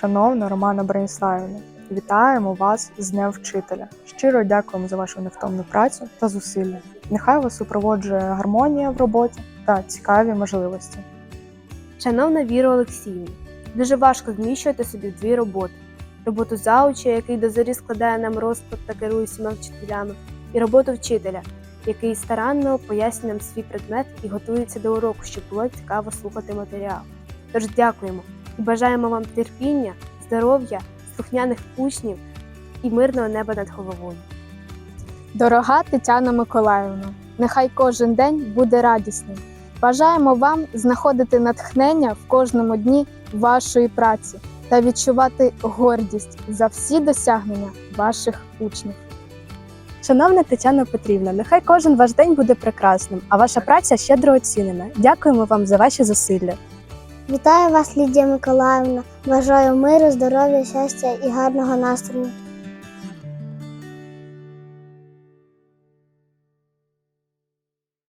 Шановна Романа Брониславівна, вітаємо вас з Днем Вчителя. Щиро дякуємо за вашу невтомну працю та зусилля. Нехай вас супроводжує гармонія в роботі та цікаві можливості. Шановна Віра Олексіївна, дуже важко зміщувати собі дві роботи: роботу зауча, який до зорі складає нам розклад та керує всіма вчителями, і роботу вчителя, який старанно пояснює нам свій предмет і готується до уроку, щоб було цікаво слухати матеріал. Тож дякуємо і бажаємо вам терпіння, здоров'я, слухняних учнів і мирного неба над головою. Дорога Тетяна Миколаївна, нехай кожен день буде радісним. Бажаємо вам знаходити натхнення в кожному дні вашої праці та відчувати гордість за всі досягнення ваших учнів. Шановна Тетяна Петрівна, нехай кожен ваш день буде прекрасним, а ваша праця щедро оцінена. Дякуємо вам за ваші зусилля. Вітаю вас, Лідія Миколаївна. Бажаю миру, здоров'я, щастя і гарного настрою.